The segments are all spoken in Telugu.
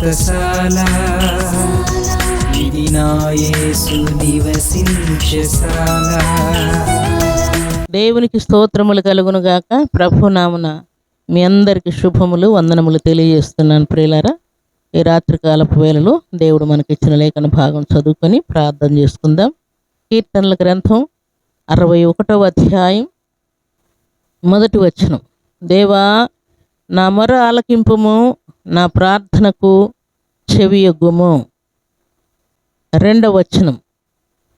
వ్రతశాల ఇది నివసించశాల దేవునికి స్తోత్రములు కలుగును గాక. ప్రభునామున మీ అందరికి శుభములు వందనములు తెలియజేస్తున్నాను ప్రియులారా. ఈ రాత్రికాలపు వేళలో దేవుడు మనకిచ్చిన లేఖన భాగం చదువుకొని ప్రార్థన చేసుకుందాం. కీర్తనల గ్రంథం అరవై ఒకటవ అధ్యాయం మొదటి వచనం. దేవా నా మొర ఆలకింపుము. నా ప్రార్థనకు చెవియొగ్గుము. రెండవ వచనం.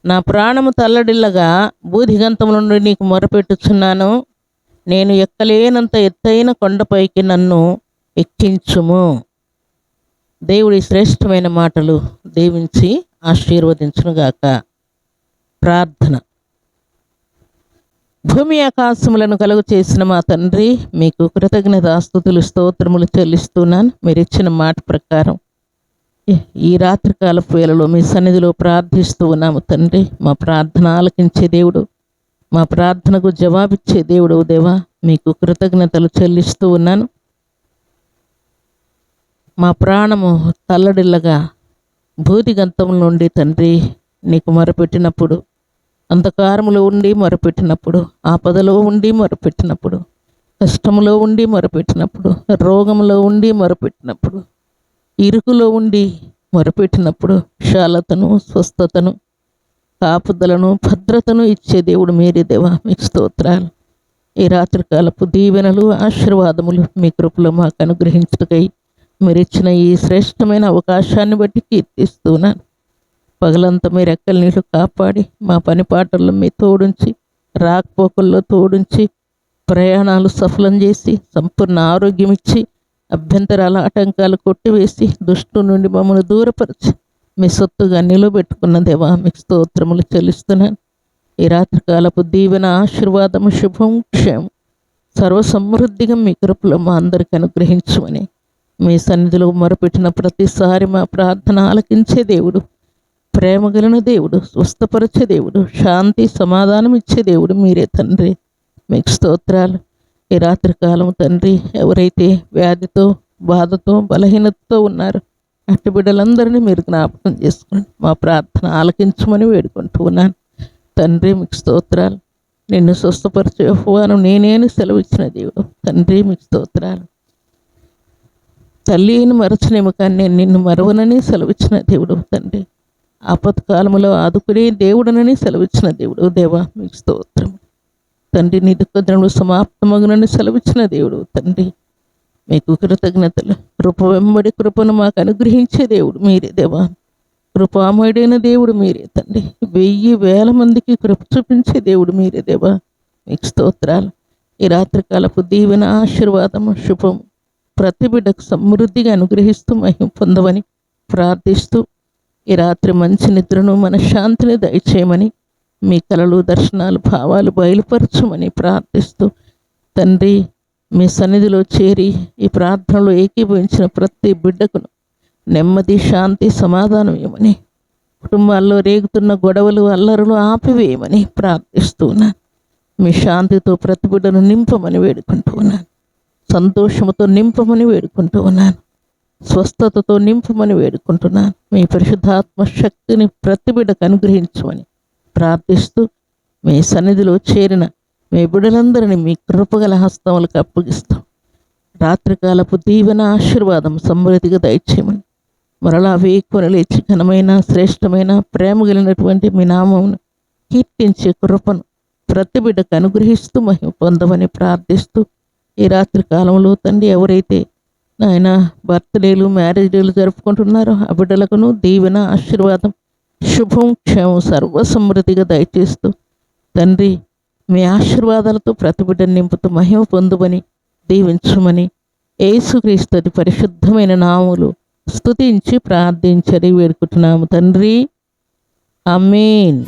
నా ప్రాణము తల్లడిల్లగా బూధిగంతము నుండి నీకు మొరపెట్టుచున్నాను. నేను ఎక్కలేనంత ఎత్తైన కొండపైకి నన్ను ఎక్కించుము. దేవుడి శ్రేష్టమైన మాటలు దీవించి ఆశీర్వదించునుగాక. ప్రార్థన. భూమి ఆకాశములను కలుగు చేసిన మా తండ్రి మీకు కృతజ్ఞత స్థుతులు స్తోత్రములు చెల్లిస్తున్నాను. మీరు ఇచ్చిన మాట ప్రకారం ఈ- రాత్రికాలపు వేళలో మీ సన్నిధిలో ప్రార్థిస్తూ ఉన్నాము తండ్రి. మా ప్రార్థన ఆలకించే దేవుడు మా ప్రార్థనకు జవాబిచ్చే దేవుడు దేవా మీకు కృతజ్ఞతలు చెల్లిస్తూ ఉన్నాను. మా ప్రాణము తల్లడిల్లగా భూతిగంతముల నుండి తండ్రి నీకు మొరపెట్టినప్పుడు అంధకారములో ఉండి మొరపెట్టినప్పుడు ఆపదలో ఉండి మొరపెట్టినప్పుడు కష్టములో ఉండి మొరపెట్టినప్పుడు రోగంలో ఉండి మొరపెట్టినప్పుడు ఇరుకులో ఉండి మొరపెట్టినప్పుడు విశాలతను స్వస్థతను కాపుదలను భద్రతను ఇచ్చే దేవుడు మీరే దేవా మీకు స్తోత్రాలు. ఈ రాత్రికాలపు దీవెనలు ఆశీర్వాదములు మీ కృపలో మాకు అనుగ్రహించుటకై మీరు ఇచ్చిన ఈ శ్రేష్టమైన అవకాశాన్ని బట్టి కీర్తిస్తున్నాను. పగలంతా మీరు రెక్కల నీళ్ళు కాపాడి మా పని పాటల్లో మీ తోడుంచి రాకపోకల్లో తోడుంచి ప్రయాణాలు సఫలం చేసి సంపూర్ణ ఆరోగ్యం ఇచ్చి అభ్యంతరాల ఆటంకాలు కొట్టివేసి దుష్టు నుండి మమ్మల్ని దూరపరిచి మీ సొత్తుగా నిలబెట్టుకున్న దేవా మీకు స్తోత్రములు చెల్లిస్తున్నాను. ఈ రాత్రికాలపు దీవెన ఆశీర్వాదము శుభం క్షేమం సర్వసమృద్ధిగా మీ కృపలో మా అందరికి అనుగ్రహించమని మీ సన్నిధిలో మొరపెట్టిన ప్రతిసారి మా ప్రార్థన ఆలకించే దేవుడు. ప్రేమగలను దేవుడు స్వస్థపరిచే దేవుడు శాంతి సమాధానం ఇచ్చే దేవుడు మీరే తండ్రి. మీకు స్తోత్రాలు. ఈ రాత్రికాలం తండ్రి ఎవరైతే వ్యాధితో బాధతో బలహీనతతో ఉన్నారో అట్టి బిడ్డలందరినీ మీరు జ్ఞాపకం చేసుకోండి. మా ప్రార్థన ఆలకించమని వేడుకుంటూ ఉన్నాను. తండ్రి మీకు స్తోత్రాలు. నిన్ను స్వస్థపరిచే యెహోవాను నేనేని సెలవిచ్చిన దేవుడు. తండ్రి మీకు స్తోత్రాలు. తల్లిని మరచనేమో కానీ నేను నిన్ను మరవనని సెలవిచ్చిన దేవుడు తండ్రి. ఆపత్కాలంలో ఆదుకునే దేవుడనని సెలవిచ్చిన దేవుడు. దేవా మీకు స్తోత్రం తండ్రి నీ సమాప్తమగునని సెలవిచ్చిన దేవుడు. తండ్రి మీకు కృతజ్ఞతలు. కృప వెంబడి కృపను మాకు అనుగ్రహించే దేవుడు మీరే దేవా. కృపామయుడైన దేవుడు మీరే తండ్రి. వెయ్యి వేల మందికి కృప చూపించే దేవుడు మీరే దేవా. మీకు స్తోత్రాలు. ఈ రాత్రికాలపు దీవెన ఆశీర్వాదము శుభము ప్రతి బిడ్డకు సమృద్ధిగా అనుగ్రహిస్తూ మహిమ పొందవని ప్రార్థిస్తూ ఈ రాత్రి మంచి నిద్రను మన శాంతిని దయచేయమని మీ కలలు దర్శనాలు భావాలు బయలుపరచమని ప్రార్థిస్తూ తండ్రి మీ సన్నిధిలో చేరి ఈ ప్రార్థనలో ఏకీభవించిన ప్రతి బిడ్డకును నెమ్మది శాంతి సమాధానం ఇవ్వమని కుటుంబాల్లో రేగుతున్న గొడవలు అల్లరులు ఆపివేయమని ప్రార్థిస్తున్నాను మీ శాంతితో ప్రతి బిడ్డను నింపమని వేడుకుంటూ ఉన్నాను. సంతోషముతో నింపమని వేడుకుంటూ ఉన్నాను. స్వస్థతతో నింపమని వేడుకుంటున్నాను. మీ పరిశుద్ధాత్మ శక్తిని ప్రతి బిడ్డకు అనుగ్రహించమని ప్రార్థిస్తూ మీ సన్నిధిలో చేరిన మీ బిడ్డలందరినీ మీ కృపగల హస్తములకు అప్పగిస్తాం. రాత్రికాలపు దీవెన ఆశీర్వాదం సమృద్ధిగా దయచేయమని మరలా వేకొని లేచి ఘనమైన శ్రేష్టమైన ప్రేమ కలిగినటువంటి మీ నామమును కీర్తించే కృపను ప్రతి బిడ్డకు అనుగ్రహిస్తూ మహిమ పొందమని ప్రార్థిస్తూ ఈ రాత్రి కాలంలో తండ్రి ఎవరైతే ఆయన బర్త్డేలు మ్యారేజ్ డేలు జరుపుకుంటున్నారు. ఆ బిడ్డలకును దీవెన ఆశీర్వాదం శుభం క్షేమం సర్వసమృద్ధిగా దయచేస్తూ తండ్రి మీ ఆశీర్వాదాలతో ప్రతి బిడ్డను నింపుతూ మహిమ పొందుమని దీవించమని ఏసుక్రీస్తుది పరిశుద్ధమైన నాములు స్తుతించి ప్రార్థించని వేడుకుంటున్నాము తండ్రి. అమీన్